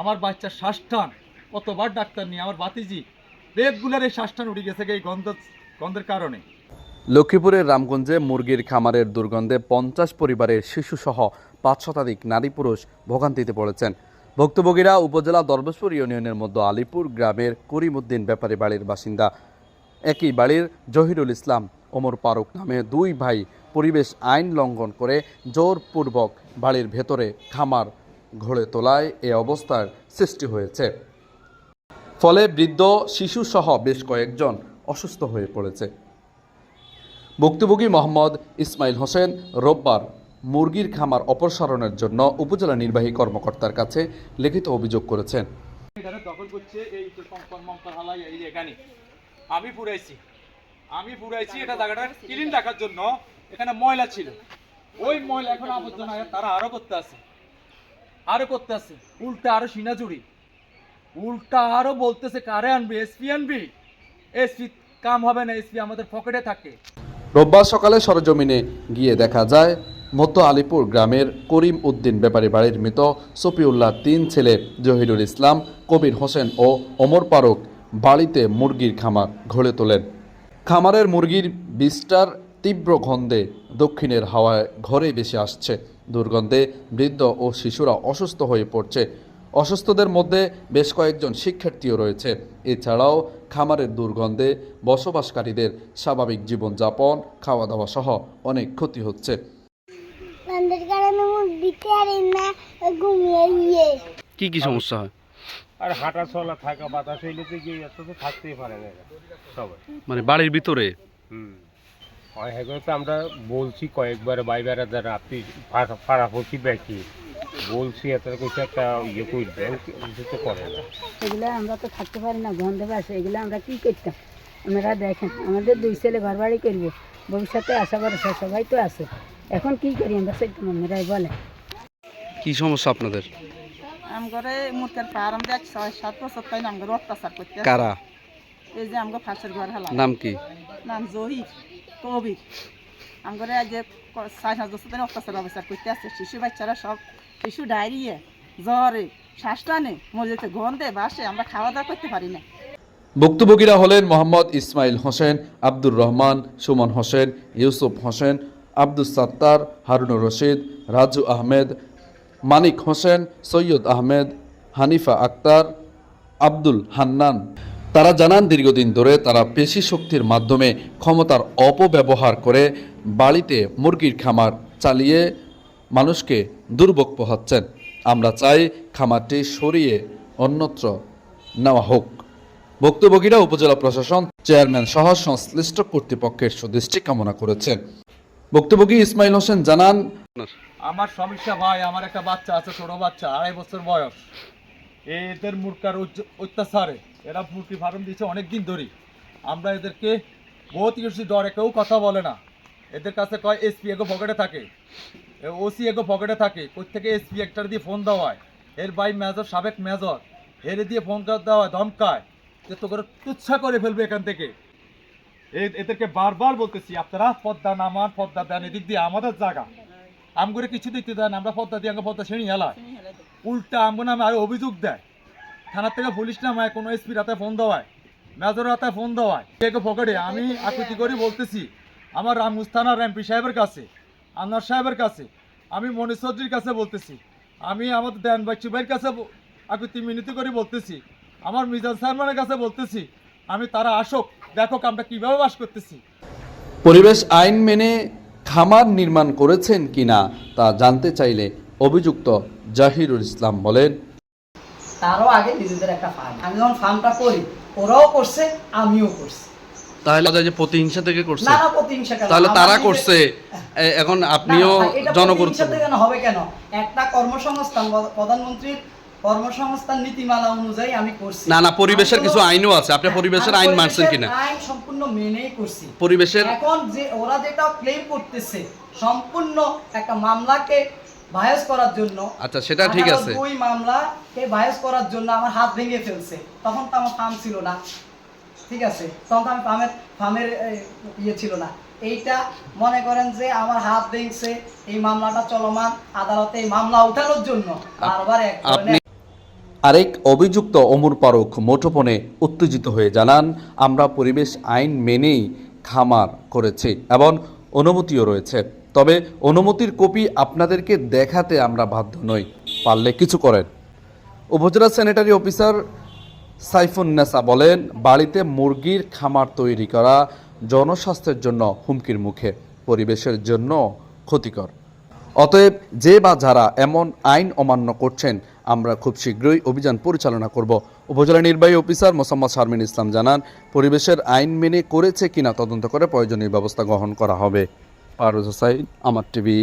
আমার বাচ্চার শ্বাসটান। কতবার ডাক্তার নিয়ে আমার বাতিজি রেগুলার এই শ্বাসটান উঠে গেছে এই গন্ধ, গন্ধের কারণে। লক্ষ্মীপুরের রামগঞ্জে মুরগির খামারের দুর্গন্ধে পঞ্চাশ পরিবারের শিশুসহ পাঁচ শতাধিক নারী পুরুষ ভোগান্তিতে পড়েছেন। ভুক্তভোগীরা উপজেলা দরবেশপুর ইউনিয়নের মধ্যে আলিপুর গ্রামের করিমউদ্দিন ব্যাপারী বাড়ির বাসিন্দা। একই বাড়ির জহিরুল ইসলাম, ওমর ফারুক নামে দুই ভাই পরিবেশ আইন লঙ্ঘন করে জোরপূর্বক বাড়ির ভেতরে খামার ঘড়ে তোলায় এ অবস্থার সৃষ্টি হয়েছে। ফলে বৃদ্ধ শিশুসহ বেশ কয়েকজন অসুস্থ হয়ে পড়েছে। ভুক্তভোগী মোহাম্মদ ইসমাইল হোসেন রোববার মুরগির খামার অপসারণের জন্য উপজেলা নির্বাহী কর্মকর্তার কাছে লিখিত অভিযোগ করেছেন। আমি পুরাইছি। আমি পুরাইছি এটা জায়গাটা ক্লিন রাখার জন্য। এখানে ময়লা ছিল। ওই ময়লা এখন আবর্জনা তারা আরও করতে আছে। আরও করতে আছে। উল্টা আরও সিনাজুড়ি। উল্টা আরও বলতেছে, কারে আনবি? এসপি আনবি? এসপি কাম হবে না এসপি আমাদের পকেটে থাকে। রোববার সকালে সরজমিনে গিয়ে দেখা যায়, মধ্য আলিপুর গ্রামের করিম উদ্দিন ব্যাপারী বাড়ির মৃত সফিউল্লাহ তিন ছেলে জহিরুল ইসলাম, কবির হোসেন ও ওমর ফারুক বাড়িতে মুরগির খামার ঘরে তোলেন। খামারের মুরগির বীজটার তীব্র গন্ধে দক্ষিণের হাওয়ায় ঘরে বেশি আসছে। দুর্গন্ধে বৃদ্ধ ও শিশুরা অসুস্থ হয়ে পড়ছে। অসুস্থদের মধ্যে বেশ কয়েকজন শিক্ষার্থীও রয়েছে। এছাড়াও খামারের দুর্গন্ধে বসবাসকারীদের স্বাভাবিক জীবনযাপন খাওয়া দাওয়া সহ অনেক ক্ষতি হচ্ছে। কি কি সমস্যা হয়? আর হাঁটা চলা থাকা বাতাস হইলে তো গিয়ে থাকতেই পারে না সবাই। মানে বাড়ির ভিতরে? হুম। এগুলো তো আমরা বলছি কয়েকবার বাইবারা যারা আপনি পাড়াপড়শি ব্যাকি বলছি এত কিছু একটা ইয়ে করবেন কিছু তো করে না। এগুলো আমরা তো থাকতে পারি না গন্ধে বাসে এগুলো আমরা কি করতাম? আমরা দেখেন আমাদের দুই ছেলে ঘর বাড়ি করব ভবিষ্যতে আশা ভরসা সবাই তো আছে। এখন কি করি আমরা সেটা মেয়েরাই বলে। কি সমস্যা আপনাদের? আমগরে মুরগের ফার্ম দেখ ছয় সাত বছর তাই আমগরে অত্যাচার করতে। কারা? এই যে আমগো ফাঁসের ঘর হেলা। নাম কি? নাম জহির কবির। আমগরে যে সাত বছর তাই অত্যাচার করতে আছে শিশু বাচ্চারা সব শিশু ডায়রিয়া জ্বরে শ্বাস টানে মরে গন্ধে বাসে আমরা খাওয়া দাওয়া করতে পারি না। ভুক্তভোগীরা হলেন মোহাম্মদ ইসমাইল হোসেন আব্দুর রহমান সুমন হোসেন ইউসুফ হোসেন আব্দুল সাত্তার হারুনুর রশিদ রাজু আহমেদ মানিক হোসেন সৈয়দ আহমেদ হানিফা আক্তার আব্দুল হান্নান। তারা জানান, দীর্ঘদিন ধরে তারা পেশি শক্তির মাধ্যমে ক্ষমতার অপব্যবহার করে বাড়িতে মুরগির খামার চালিয়ে মানুষকে দুর্ভোগ পোহাচ্ছেন। আমরা চাই খামারটি সরিয়ে অন্যত্র নেওয়া হোক। ভুক্তভোগীরা উপজেলা প্রশাসন, চেয়ারম্যান সহ সংশ্লিষ্ট কর্তৃপক্ষের সুদৃষ্টি কামনা করেছেন। ভুক্তভোগী ইসমাইল হোসেন জানান, আমার সমস্যা ভাই, আমার একটা বাচ্চা আছে, ছোট বাচ্চা, আড়াই বছর বয়স। এদের মূর্খার অত্যাচারে এরা মুরগি ফার্ম দিয়েছে অনেক দিন ধরে আমরা এদেরকে বহুত কিছু ডরে কেউ কথা বলে না। এদের কাছে কয় এসপি এগো পকেটে থাকে। ওসি এগো পকেটে থাকে। কোথ থেকে এসপি একটার দিয়ে ফোন দেওয়া হয়। এর বাই মেজর সাবেক মেজর এর দিয়ে ফোন দেওয়া হয় ধমকায়। যে তো করে তুচ্ছা করে ফেলবে এখান থেকে। এদেরকে বারবার বলতেছি আপনারা পদ্মা নামান পদ্মা দেন এদিক দিয়ে আমাদের জায়গা। আমগুলো কিছু দিতে দেন আমরা পদ্মা দিয়ে আমরা পদ্মা শ্রেণি হেলায় উল্টা আমগো নামে আরও অভিযোগ দেয়। থানার থেকে পুলিশ নামায়, কোনো এসপির হাতে ফোন দেওয়ায় মেজর হাতে ফোন দেওয়ায়। একে পকেটে? আমি আকৃতি করে বলতেছি, আমার রামগুজ থানার এমপি সাহেবের কাছে, আনোয়ার সাহেবের কাছে, আমি মনীষ চৌধুরীর কাছে বলতেছি, আমি আমাদের দেন বাচ্চু ভাইয়ের কাছে আকৃতি মিনতি করে বলতেছি, আমার মিজান সাহেবের কাছে বলতেছি, আমি তারা আসুক দেখো আমরা কীভাবে বাস করতেছি। পরিবেশ আইন মেনে খামার নির্মাণ করেছেন কিনা তা জানতে চাইলে অভিযুক্ত জাহিরুল ইসলাম বলেন। তারও আগে নিজেদের একটা ফার্ম আমি যখন ফার্মটা করি ওরাও করছে আমিও করছি। তাহলে যে প্রতিহিংসা থেকে করছে না প্রতিহিংসা তাহলে তারা করছে এখন আপনিও থেকে হবে কেন? একটা কর্মসংস্থান প্রধানমন্ত্রীর কর্মসংস্থান নীতিমালা অনুযায়ী আমি করছি। না না পরিবেশের কিছু আইনও আছে আপনি পরিবেশের আইন মানছেন কিনা? আইন সম্পূর্ণ মেনেই করছি। পরিবেশের এখন যে ওরা যেটা ক্লেম করতেছে সম্পূর্ণ একটা মামলাকে ভায়াস করার জন্য আচ্ছা, সেটা ঠিক আছে। দুই ভায়াস করার জন্য আমার হাত ভেঙে ফেলছে। তখন তো আমার ফার্ম ছিল না। ঠিক আছে? তখন তো আমি ফার্মের ফার্মের ইয়ে ছিল না। এইটা মনে করেন যে আমার হাত ভেঙছে এই মামলাটা চলমান আদালতে এই মামলা উঠানোর জন্য। বারবার এক আরেক অভিযুক্ত অমর ফারুক মুঠোফোনে উত্তেজিত হয়ে জানান আমরা পরিবেশ আইন মেনেই খামার করেছি এবং অনুমতিও রয়েছে। তবে অনুমতির কপি আপনাদেরকে দেখাতে আমরা বাধ্য নই, পারলে কিছু করেন। উপজেলা স্যানিটারি অফিসার সাইফুন্নেসা বলেন, বাড়িতে মুরগির খামার তৈরি করা জনস্বাস্থ্যের জন্য হুমকির মুখে, পরিবেশের জন্য ক্ষতিকর। অতএব যে বা যারা এমন আইন অমান্য করছেন, আমরা খুব শীঘ্রই অভিযান পরিচালনা করব। উপজেলা নির্বাহী অফিসার মোসাম্মদ শারমিন ইসলাম জানান, পরিবেশের আইন মেনে করেছে কিনা তদন্ত করে প্রয়োজনীয় ব্যবস্থা গ্রহণ করা হবে। পারুজ হোসাইন আমার টিভি